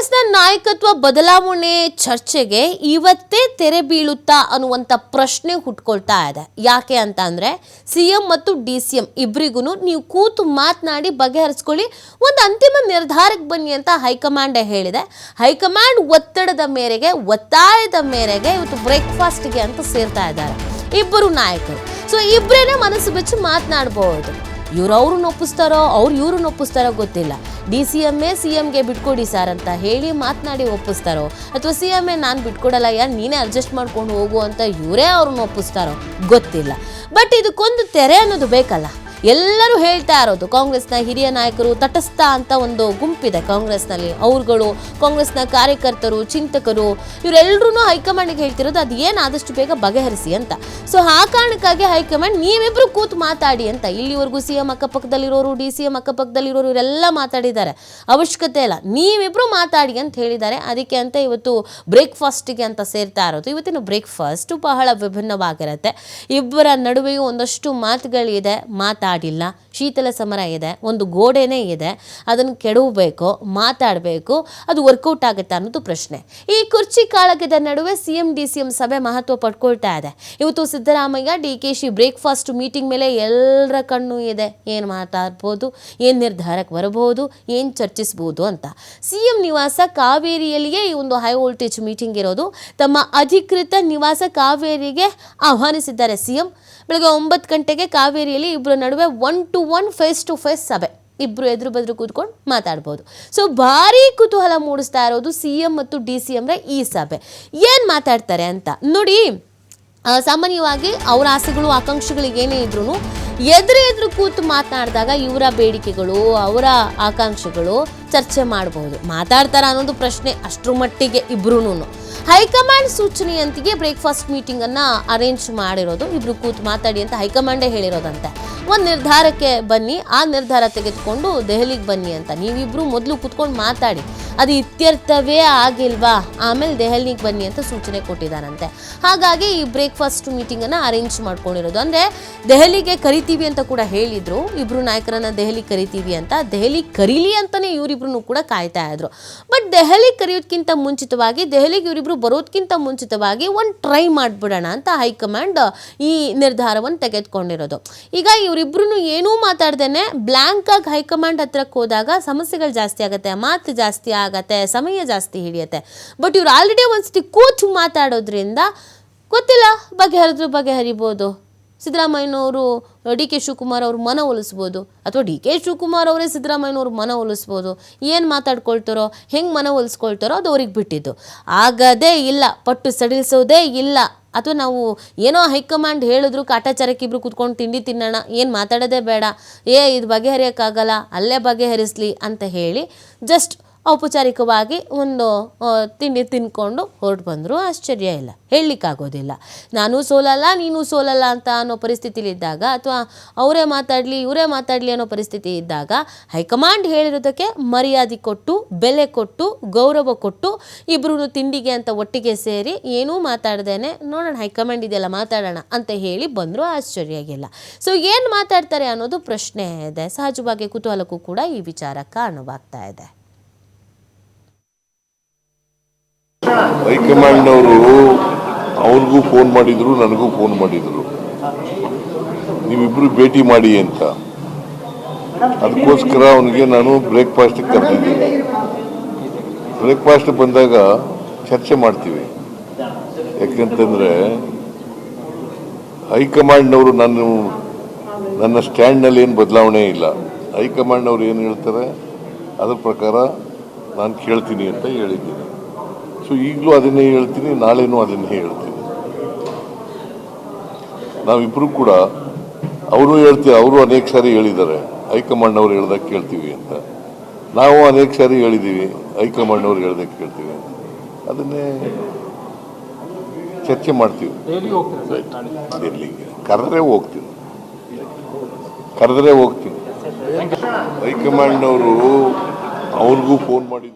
ಕಾಂಗ್ರೆಸ್ನ ನಾಯಕತ್ವ ಬದಲಾವಣೆ ಚರ್ಚೆಗೆ ಇವತ್ತೇ ತೆರೆ ಬೀಳುತ್ತಾ ಅನ್ನುವಂಥ ಪ್ರಶ್ನೆ ಹುಟ್ಕೊಳ್ತಾ ಇದೆ. ಯಾಕೆ ಅಂತ ಸಿ ಎಂ ಮತ್ತು ಡಿ ಸಿ ಎಂ ಇಬ್ಬರಿಗೂ ನೀವು ಕೂತು ಮಾತನಾಡಿ ಬಗೆಹರಿಸ್ಕೊಳ್ಳಿ. ಒಂದು ಅಂತಿಮ ನಿರ್ಧಾರಕ್ಕೆ ಬನ್ನಿ ಅಂತ ಹೈಕಮಾಂಡೇ ಹೇಳಿದೆ. ಹೈಕಮಾಂಡ್ ಒತ್ತಡದ ಮೇರೆಗೆ, ಒತ್ತಾಯದ ಮೇರೆಗೆ ಇವತ್ತು ಬ್ರೇಕ್ಫಾಸ್ಟ್ಗೆ ಅಂತ ಸೇರ್ತಾ ಇದ್ದಾರೆ. ಇಬ್ಬರು ನಾಯಕರು. ಸೊ ಇಬ್ಬರೇನೆ ಮನಸ್ಸು ಬಿಚ್ಚಿ ಮಾತನಾಡಬಹುದು ಇವ್ರು ಅವ್ರನ್ನ ಒಪ್ಪಿಸ್ತಾರೋ, ಅವ್ರು ಇವ್ರನ್ನ ಒಪ್ಪಿಸ್ತಾರೋ ಗೊತ್ತಿಲ್ಲ. ಡಿ ಸಿ ಎಂ ಎ, ಸಿ ಎಮ್ಗೆ ಬಿಟ್ಕೊಡಿ ಸರ್ ಅಂತ ಹೇಳಿ ಮಾತನಾಡಿ ಒಪ್ಪಿಸ್ತಾರೋ, ಅಥವಾ ಸಿ ಎಂ ಎ ನಾನು ಬಿಟ್ಕೊಡಲ್ಲ ಯಾರು ನೀನೇ ಅಡ್ಜಸ್ಟ್ ಮಾಡ್ಕೊಂಡು ಹೋಗು ಅಂತ ಇವರೇ ಅವ್ರನ್ನ ಒಪ್ಪಿಸ್ತಾರೋ ಗೊತ್ತಿಲ್ಲ. ಬಟ್ ಇದಕ್ಕೊಂದು ತೆರೆ ಅನ್ನೋದು ಬೇಕಲ್ಲ. ಎಲ್ಲರೂ ಹೇಳ್ತಾ ಇರೋದು, ಕಾಂಗ್ರೆಸ್ನ ಹಿರಿಯ ನಾಯಕರು ತಟಸ್ಥ ಅಂತ ಒಂದು ಗುಂಪಿದೆ ಕಾಂಗ್ರೆಸ್ನಲ್ಲಿ. ಅವ್ರುಗಳು, ಕಾಂಗ್ರೆಸ್ನ ಕಾರ್ಯಕರ್ತರು, ಚಿಂತಕರು ಇವರೆಲ್ಲರೂ ಹೈಕಮಾಂಡ್ಗೆ ಹೇಳ್ತಿರೋದು, ಅದು ಏನು ಬೇಗ ಬಗೆಹರಿಸಿ ಅಂತ. ಸೊ ಆ ಕಾರಣಕ್ಕಾಗಿ ಹೈಕಮಾಂಡ್ ನೀವಿಬ್ರು ಕೂತು ಮಾತಾಡಿ ಅಂತ. ಇಲ್ಲಿವರೆಗೂ ಸಿ ಎಂ ಅಕ್ಕಪಕ್ಕದಲ್ಲಿರೋರು ಡಿ ಸಿ ಎಂ ಅಕ್ಕಪಕ್ಕದಲ್ಲಿರೋರು, ಇವರೆಲ್ಲ ಮಾತಾಡಿದ್ದಾರೆ. ಅವಶ್ಯಕತೆ ಇಲ್ಲ. ನೀವಿಬ್ರು ಮಾತಾಡಿ ಅಂತ ಹೇಳಿದ್ದಾರೆ. ಅದಕ್ಕೆ ಅಂತ ಇವತ್ತು ಬ್ರೇಕ್ಫಾಸ್ಟಿಗೆ ಅಂತ ಸೇರ್ತಾ ಇರೋದು. ಇವತ್ತಿನ ಬ್ರೇಕ್ಫಾಸ್ಟ್ ಬಹಳ ವಿಭಿನ್ನವಾಗಿರುತ್ತೆ. ಇಬ್ಬರ ನಡುವೆಯೂ ಒಂದಷ್ಟು ಮಾತುಗಳಿದೆ ಮಾತಾಡಿಲ್ಲ, ಶೀತಲ ಸಮರ ಇದೆ, ಒಂದು ಗೋಡೆನೇ ಇದೆ, ಅದನ್ನು ಕೆಡವಬೇಕು, ಮಾತಾಡಬೇಕು, ಅದು ವರ್ಕೌಟ್ ಆಗುತ್ತೆ ಅನ್ನೋದು ಪ್ರಶ್ನೆ. ಈ ಕುರ್ಚಿ ಕಾಳಗದ ನಡುವೆ C M D C M ಸಭೆ ಮಹತ್ವ ಪಡ್ಕೊಳ್ತಾ ಇದೆ. ಇವತ್ತು Siddaramaiah D K Shi breakfast meeting ಮೇಲೆ ಎಲ್ಲರ ಕಣ್ಣು ಇದೆ. ಏನು ಮಾತಾಡ್ಬೋದು, ಏನು ನಿರ್ಧಾರಕ್ಕೆ ಬರಬಹುದು ಏನು ಚರ್ಚಿಸ್ಬೋದು ಅಂತ. ಸಿ ಎಂ ನಿವಾಸ ಕಾವೇರಿಯಲ್ಲಿಯೇ ಈ ಒಂದು ಹೈ ವೋಲ್ಟೇಜ್ ಮೀಟಿಂಗ್ ಇರೋದು. ತಮ್ಮ ಅಧಿಕೃತ ನಿವಾಸ ಕಾವೇರಿಗೆ ಆಹ್ವಾನಿಸಿದ್ದಾರೆ ಸಿ ಎಂ ಬೆಳಗ್ಗೆ ಒಂಬತ್ತು ಗಂಟೆಗೆ ಕಾವೇರಿಯಲ್ಲಿ ಇಬ್ಬರ ನಡುವೆ one to one face to face ಸಭೆ. ಇಬ್ಬರು ಎದುರು ಬದ್ರು ಕೂತ್ಕೊಂಡು ಮಾತಾಡ್ಬೋದು. ಸೊ ಭಾರಿ ಕುತೂಹಲ ಮೂಡಿಸ್ತಾ ಇರೋದು ಸಿ ಎಂ ಮತ್ತು ಡಿ ಸಿ ಎಮ್ರ ಈ ಸಭೆ. ಏನು ಮಾತಾಡ್ತಾರೆ ಅಂತ? ನೋಡಿ ಸಾಮಾನ್ಯವಾಗಿ ಅವರ ಆಸೆಗಳು, ಆಕಾಂಕ್ಷೆಗಳು ಏನೇ ಇದ್ರೂ ಎದುರು ಎದುರು ಕೂತು ಮಾತನಾಡಿದಾಗ ಇವರ ಬೇಡಿಕೆಗಳು, ಅವರ ಆಕಾಂಕ್ಷೆಗಳು ಚರ್ಚೆ ಮಾಡಬಹುದು ಮಾತಾಡ್ತಾರ ಅನ್ನೋದು ಪ್ರಶ್ನೆ ಅಷ್ಟರ ಮಟ್ಟಿಗೆ ಇಬ್ರು ಹೈಕಮಾಂಡ್ ಸೂಚನೆಯಂತೆಯೇ ಬ್ರೇಕ್ಫಾಸ್ಟ್ ಮೀಟಿಂಗ್ ಅನ್ನ ಅರೇಂಜ್ ಮಾಡಿರೋದು. ಇಬ್ರು ಕೂತು ಮಾತಾಡಿ ಅಂತ ಹೈಕಮಾಂಡೇ ಹೇಳಿರೋದಂತೆ. ಒಂದು ನಿರ್ಧಾರಕ್ಕೆ ಬನ್ನಿ, ಆ ನಿರ್ಧಾರ ತೆಗೆದುಕೊಂಡು ದೆಹಲಿಗೆ ಬನ್ನಿ ಅಂತ. ನೀವಿಬ್ರು ಮೊದಲು ಕೂತ್ಕೊಂಡು ಮಾತಾಡಿ. ಅದು ಇತ್ಯರ್ಥವೇ ಆಗಿಲ್ವಾ? ಆಮೇಲೆ ದೆಹಲಿಗೆ ಬನ್ನಿ ಅಂತ ಸೂಚನೆ ಕೊಟ್ಟಿದ್ದಾರಂತೆ ಹಾಗಾಗಿ ಈ ಬ್ರೇಕ್ಫಾಸ್ಟ್ ಮೀಟಿಂಗನ್ನು ಅರೇಂಜ್ ಮಾಡ್ಕೊಂಡಿರೋದು. ಅಂದರೆ ದೆಹಲಿಗೆ ಕರಿತೀವಿ ಅಂತ ಕೂಡ ಹೇಳಿದ್ರು. ಇಬ್ರು ನಾಯಕರನ್ನ ದೆಹಲಿ ಕರಿತೀವಿ ಅಂತ. ದೆಹಲಿ ಕರೀಲಿ ಅಂತಲೇ ಇವರಿಬ್ರು ಕೂಡ ಕಾಯ್ತಾ ಇದ್ರು. ಬಟ್ ದೆಹಲಿ ಕರೆಯೋದಕ್ಕಿಂತ ಮುಂಚಿತವಾಗಿ ದೆಹಲಿಗೆ ಇವರಿಬ್ರು ಬರೋದಕ್ಕಿಂತ ಮುಂಚಿತವಾಗಿ ಒಂದು ಟ್ರೈ ಮಾಡಿಬಿಡೋಣ ಅಂತ ಹೈಕಮಾಂಡ್ ಈ ನಿರ್ಧಾರವನ್ನು ತೆಗೆದುಕೊಂಡಿರೋದು. ಈಗ ಇವರಿಬ್ರು ಏನೂ ಮಾತಾಡ್ದೇನೆ ಬ್ಲ್ಯಾಂಕ್ ಆಗಿ ಹೈಕಮಾಂಡ್ ಹತ್ರಕ್ಕೆ ಹೋದಾಗ ಸಮಸ್ಯೆಗಳು ಜಾಸ್ತಿ ಆಗುತ್ತೆ, ಮಾತು ಜಾಸ್ತಿ ಆಗತ್ತೆ, ಸಮಯ ಜಾಸ್ತಿ ಹಿಡಿಯುತ್ತೆ. ಬಟ್ ಇವ್ರು ಆಲ್ರೆಡಿ ಒಂದ್ಸತಿ ಕೂತು ಮಾತಾಡೋದ್ರಿಂದ ಗೊತ್ತಿಲ್ಲ, ಬಗೆಹರಿದ್ರು ಬಗೆಹರಿಬೋದು. ಸಿದ್ದರಾಮಯ್ಯನವರು ಡಿ ಕೆ ಶಿವಕುಮಾರ್ ಅವ್ರ ಮನ ಒಲಿಸ್ಬೋದು ಅಥವಾ ಡಿ ಕೆ ಶಿವಕುಮಾರ್ ಅವರೇ ಸಿದ್ದರಾಮಯ್ಯನವ್ರ ಮನ ಒಲಿಸ್ಬೋದು. ಏನು ಮಾತಾಡ್ಕೊಳ್ತಾರೋ, ಹೆಂಗೆ ಮನ ಒಲಿಸ್ಕೊಳ್ತಾರೋ ಅದು ಅವ್ರಿಗೆ ಬಿಟ್ಟಿದ್ದು. ಆಗದೇ ಇಲ್ಲ, ಪಟ್ಟು ಸಡಿಲಿಸೋದೇ ಇಲ್ಲ. ಅಥವಾ ನಾವು ಏನೋ ಹೈಕಮಾಂಡ್ ಹೇಳಿದ್ರು ಕಾಟಾಚಾರಕ್ಕೆ ಇಬ್ರು ಕುತ್ಕೊಂಡು ತಿಂಡಿ ತಿನ್ನೋಣ, ಏನು ಮಾತಾಡೋದೇ ಬೇಡ. ಏ, ಇದು ಬಗೆಹರಿಯೋಕ್ಕಾಗಲ್ಲ, ಅಲ್ಲೇ ಬಗೆಹರಿಸ್ಲಿ ಅಂತ ಹೇಳಿ ಜಸ್ಟ್ ಔಪಚಾರಿಕವಾಗಿ ಒಂದು ತಿಂಡಿ ತಿನ್ಕೊಂಡು ಹೊರಟು ಬಂದರು ಆಶ್ಚರ್ಯ ಇಲ್ಲ. ಹೇಳಲಿಕ್ಕಾಗೋದಿಲ್ಲ. ನಾನು ಸೋಲಲ್ಲ, ನೀನು ಸೋಲಲ್ಲ ಅಂತ ಅನ್ನೋ ಪರಿಸ್ಥಿತಿಲಿದ್ದಾಗ ಅಥವಾ ಅವರೇ ಮಾತಾಡಲಿ, ಇವರೇ ಮಾತಾಡಲಿ ಅನ್ನೋ ಪರಿಸ್ಥಿತಿ ಇದ್ದಾಗ ಹೈಕಮಾಂಡ್ ಹೇಳಿರೋದಕ್ಕೆ ಮರ್ಯಾದೆ ಕೊಟ್ಟು, ಬೆಲೆ ಕೊಟ್ಟು, ಗೌರವ ಕೊಟ್ಟು ಇಬ್ಬರೂ ತಿಂಡಿಗೆ ಅಂತ ಒಟ್ಟಿಗೆ ಸೇರಿ ಏನೂ ಮಾತಾಡ್ದೇನೆ, ನೋಡೋಣ, ಹೈಕಮಾಂಡ್ ಇದೆಯಲ್ಲ ಮಾತಾಡೋಣ ಅಂತ ಹೇಳಿ ಬಂದರೂ ಆಶ್ಚರ್ಯ ಆಗಿಲ್ಲ. ಸೊ, ಏನು ಮಾತಾಡ್ತಾರೆ ಅನ್ನೋದು ಪ್ರಶ್ನೆ ಇದೆ. ಸಹಜವಾಗಿ ಕುತೂಹಲಕ್ಕೂ ಕೂಡ ಈ ವಿಚಾರ ಕಾರಣವಾಗ್ತಾ ಇದೆ. ಹೈಕಮಾಂಡ್ನವರು ಅವ್ರಿಗೂ ಫೋನ್ ಮಾಡಿದ್ರು, ನನಗೂ ಫೋನ್ ಮಾಡಿದ್ರು. ನೀವಿಬ್ರು ಭೇಟಿ ಮಾಡಿ ಅಂತ. ಅದಕ್ಕೋಸ್ಕರ ಅವನಿಗೆ ನಾನು ಬ್ರೇಕ್ಫಾಸ್ಟ್ ಕರೆದಿದ್ದೀನಿ. ಬ್ರೇಕ್ಫಾಸ್ಟ್ ಬಂದಾಗ ಚರ್ಚೆ ಮಾಡ್ತೀವಿ. ಯಾಕಂತಂದ್ರೆ ಹೈಕಮಾಂಡ್ನವರು ನಾನು, ನನ್ನ ಸ್ಟ್ಯಾಂಡ್ನಲ್ಲಿ ಏನು ಬದಲಾವಣೆ ಇಲ್ಲ. ಹೈಕಮಾಂಡ್ನವ್ರು ಏನು ಹೇಳ್ತಾರೆ? ಅದ್ರ ಪ್ರಕಾರ ನಾನು ಕೇಳ್ತೀನಿ ಅಂತ ಹೇಳಿದ್ದೀನಿ. ಸೊ ಈಗಲೂ ಅದನ್ನೇ ಹೇಳ್ತೀನಿ ನಾಳೆನೂ ಅದನ್ನೇ ಹೇಳ್ತೀನಿ. ನಾವಿಬ್ರು ಕೂಡ ಅವರು ಹೇಳ್ತೀವಿ ಅವರು ಅನೇಕ ಸಾರಿ ಹೇಳಿದ್ದಾರೆ. ಹೈಕಮಾಂಡ್ ಅವ್ರು ಹೇಳ್ದಾಗ ಕೇಳ್ತೀವಿ ಅಂತ. ನಾವು ಅನೇಕ ಸಾರಿ ಹೇಳಿದ್ದೀವಿ ಹೈಕಮಾಂಡ್ ಅವ್ರು ಹೇಳ್ದಾಗ ಕೇಳ್ತೀವಿ ಅಂತ. ಅದನ್ನೇ ಚರ್ಚೆ ಮಾಡ್ತೀವಿ. ಡೆಲ್ಲಿಗೆ ಕರೆದ್ರೆ ಹೋಗ್ತೀವಿ ಕರೆದ್ರೆ ಹೋಗ್ತೀವಿ ಹೈಕಮಾಂಡ್ನವರು ಅವ್ರಿಗೂ ಫೋನ್ ಮಾಡಿದ್ರು